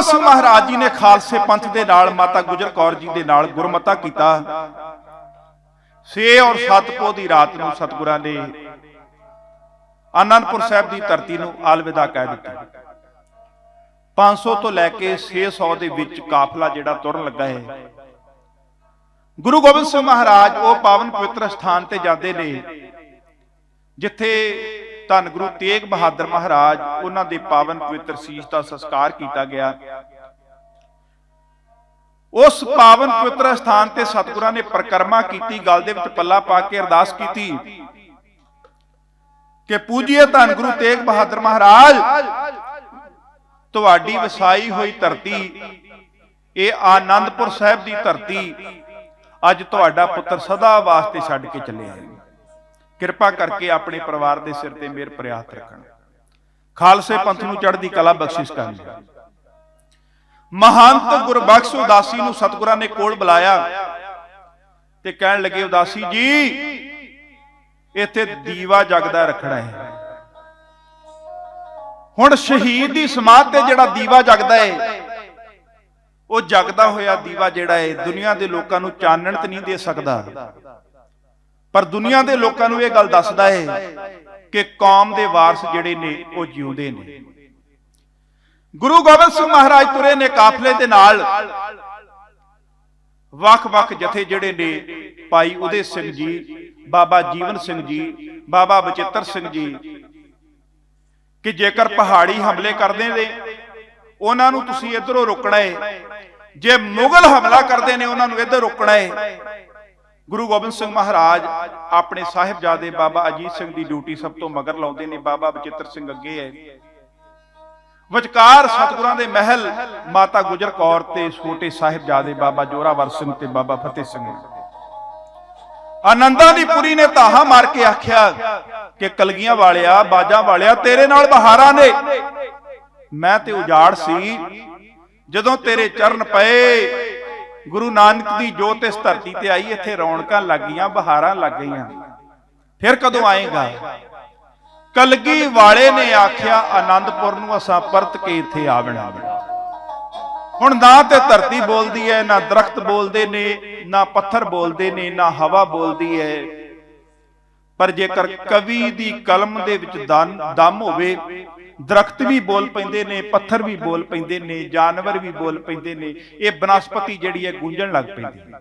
ਗੋਬਿੰਦ ਮਹਾਰਾਜ ਜੀ ਨੇ ਖਾਲਸੇ ਪੰਥ ਦੇ ਨਾਲ, ਮਾਤਾ ਗੁਜਰ ਕੌਰ ਜੀ ਦੇ ਨਾਲ ਗੁਰਮਤਾ ਕੀਤਾ। 6 ਔਰ 7 ਪੋ ਦੀ ਰਾਤ ਨੂੰ ਸਤਿਗੁਰਾਂ ਨੇ ਆਨੰਦਪੁਰ ਸਾਹਿਬ ਦੀ ਧਰਤੀ ਨੂੰ ਅਲਵਿਦਾ ਕਹਿ ਦਿੱਤਾ। 500 ਤੋਂ ਲੈ ਕੇ 600 ਦੇ ਵਿੱਚ ਕਾਫਲਾ ਜਿਹੜਾ ਤੁਰਨ ਲੱਗਾ ਹੈ। ਗੁਰੂ ਗੋਬਿੰਦ ਸਿੰਘ ਮਹਾਰਾਜ ਉਹ ਪਾਵਨ ਪਵਿੱਤਰ ਸਥਾਨ ਤੇ ਜਾਂਦੇ ਨੇ, ਜਿੱਥੇ ਧੰਨ ਗੁਰੂ ਤੇਗ ਬਹਾਦਰ ਮਹਾਰਾਜ, ਉਹਨਾਂ ਦੇ ਪਾਵਨ ਪਵਿੱਤਰ ਸੀਸ ਦਾ ਸੰਸਕਾਰ ਕੀਤਾ ਗਿਆ। ਉਸ ਪਾਵਨ ਪਵਿੱਤਰ ਸਥਾਨ ਤੇ ਸਤਿਗੁਰਾਂ ਨੇ ਪ੍ਰਕਰਮਾ ਕੀਤੀ, ਗਲ ਦੇ ਵਿੱਚ ਪੱਲਾ ਪਾ ਕੇ ਅਰਦਾਸ ਕੀਤੀ ਕਿ ਪੂਜੀਏ ਧੰਨ ਗੁਰੂ ਤੇਗ ਬਹਾਦਰ ਮਹਾਰਾਜ, ਤੁਹਾਡੀ ਵਸਾਈ ਹੋਈ ਧਰਤੀ, ਇਹ ਆਨੰਦਪੁਰ ਸਾਹਿਬ ਦੀ ਧਰਤੀ, ਅੱਜ ਤੁਹਾਡਾ ਪੁੱਤਰ ਸਦਾ ਵਾਸਤੇ ਛੱਡ ਕੇ ਚੱਲਿਆ ਹੈ। ਕਿਰਪਾ ਕਰਕੇ ਆਪਣੇ ਪਰਿਵਾਰ ਦੇ ਸਿਰ ਤੇ ਮੇਰ ਪ੍ਰਿਆਤ ਰੱਖਣ। ਖਾਲਸੇ ਪੰਥ ਨੂੰ ਚੜ੍ਹਦੀ ਕਲਾ ਬਖਸ਼ਿਸ਼ ਕਰਨ। ਮਹੰਤ ਗੁਰਬਖਸ਼ ਉਦਾਸੀ ਨੂੰ ਸਤਿਗੁਰਾਂ ਨੇ ਕੋਲ ਬੁਲਾਇਆ ਤੇ ਕਹਿਣ ਲੱਗੇ, ਉਦਾਸੀ ਜੀ, ਇੱਥੇ ਦੀਵਾ ਜਗਦਾ ਰੱਖਣਾ ਹੈ। ਹੁਣ ਸ਼ਹੀਦ ਦੀ ਸਮਾਧ ਤੇ ਜਿਹੜਾ ਦੀਵਾ ਜਗਦਾ ਹੈ ਉਹ ਜਗਦਾ ਹੋਇਆ ਦੀਵਾ ਜਿਹੜਾ ਹੈ ਦੁਨੀਆ ਦੇ ਲੋਕਾਂ ਨੂੰ ਚਾਨਣ ਤੇ ਨਹੀਂ ਦੇ ਸਕਦਾ। ਪਰ ਦੁਨੀਆ ਦੇ ਲੋਕਾਂ ਨੂੰ ਇਹ ਗੱਲ ਦੱਸਦਾ ਹੈ ਕਿ ਕੌਮ ਦੇ ਵਾਰਸ ਜਿਹੜੇ ਨੇ, ਉਹ ਜਿਉਂਦੇ ਨੇ। ਗੁਰੂ ਗੋਬਿੰਦ ਸਿੰਘ ਮਹਾਰਾਜ ਤੁਰੇ ਨੇ ਕਾਫਲੇ ਦੇ ਨਾਲ। ਵੱਖ-ਵੱਖ ਜਥੇ ਜਿਹੜੇ ਨੇ, ਭਾਈ ਉਦੇ ਸਿੰਘ ਜੀ, ਬਾਬਾ ਜੀਵਨ ਸਿੰਘ ਜੀ, ਬਾਬਾ ਬਚਿੱਤਰ ਸਿੰਘ ਜੀ, ਕਿ ਜੇਕਰ ਪਹਾੜੀ ਹਮਲੇ ਕਰਦੇ ਨੇ, ਉਹਨਾਂ ਨੂੰ ਤੁਸੀਂ ਇਧਰੋਂ ਰੋਕਣਾ ਹੈ। ਜੇ ਮੁਗਲ ਹਮਲਾ ਕਰਦੇ ਨੇ, ਉਹਨਾਂ ਨੂੰ ਇੱਧਰ ਰੋਕਣਾ ਹੈ। ਗੁਰੂ ਗੋਬਿੰਦ ਸਿੰਘ ਮਹਾਰਾਜ ਆਪਣੇ ਸਾਹਿਬਜ਼ਾਦੇ ਬਾਬਾ ਅਜੀਤ ਸਿੰਘ ਦੀ ਡਿਊਟੀ ਸਭ ਤੋਂ ਮਗਰ ਲਾਉਂਦੇ ਨੇ, ਬਾਬਾ ਬਚਿੱਤਰ ਸਿੰਘ ਅੱਗੇ ਹੈ। ਵਿਚਕਾਰ ਸਤਿਗੁਰਾਂ ਦੇ ਮਹਿਲ ਮਾਤਾ ਗੁਜਰ ਕੌਰ ਤੇ ਛੋਟੇ ਸਾਹਿਬਜ਼ਾਦੇ ਬਾਬਾ ਜੋਰਾਵਰ ਸਿੰਘ ਤੇ ਬਾਬਾ ਫਤਿਹ ਸਿੰਘ ਆਨੰਦਾਂ ਦੀ ਪੁਰੀ ਨੇ ਤਾਹਾ ਮਾਰ ਕੇ ਆਖਿਆ ਕਿ ਕਲਗੀਆਂ ਵਾਲਿਆ, ਬਾਜਾਂ ਵਾਲਿਆ, ਤੇਰੇ ਨਾਲ ਬਹਾਰਾਂ ਨੇ। ਮੈਂ ਤੇ ਉਜਾੜ ਸੀ ਜਦੋਂ ਤੇਰੇ ਚਰਨ ਪਏ ਗੁਰੂ ਨਾਨਕ ਦੀ ਜੋਤ ਇਸ ਧਰਤੀ ਤੇ ਆਈ, ਇੱਥੇ ਰੌਣਕਾਂ ਲੱਗ ਗਈਆਂ ਬਹਾਰਾਂ ਲੱਗ ਗਈਆਂ। ਫਿਰ ਕਦੋਂ ਆਏਗਾ? ਕਲਗੀ ਵਾਲੇ ਨੇ ਆਖਿਆ, ਆਨੰਦਪੁਰ ਨੂੰ ਅਸਾਂ ਪਰਤ ਕੇ ਇੱਥੇ ਆਵਣਾ। ਹੁਣ ਨਾ ਤੇ ਧਰਤੀ ਬੋਲਦੀ ਹੈ, ਨਾ ਦਰਖਤ ਬੋਲਦੇ ਨੇ, ਨਾ ਪੱਥਰ ਬੋਲਦੇ ਨੇ, ਨਾ ਹਵਾ ਬੋਲਦੀ ਹੈ। ਪਰ ਜੇਕਰ ਕਵੀ ਦੀ ਕਲਮ ਦੇ ਵਿੱਚ ਦਮ ਹੋਵੇ ਦਰਖਤ ਵੀ ਬੋਲ ਪੈਂਦੇ ਨੇ, ਪੱਥਰ ਵੀ ਬੋਲ ਪੈਂਦੇ ਨੇ, ਜਾਨਵਰ ਵੀ ਬੋਲ ਪੈਂਦੇ ਨੇ, ਇਹ ਬਨਸਪਤੀ ਜਿਹੜੀ ਹੈ ਗੂੰਜਣ ਲੱਗ ਪੈਂਦੀ ਹੈ।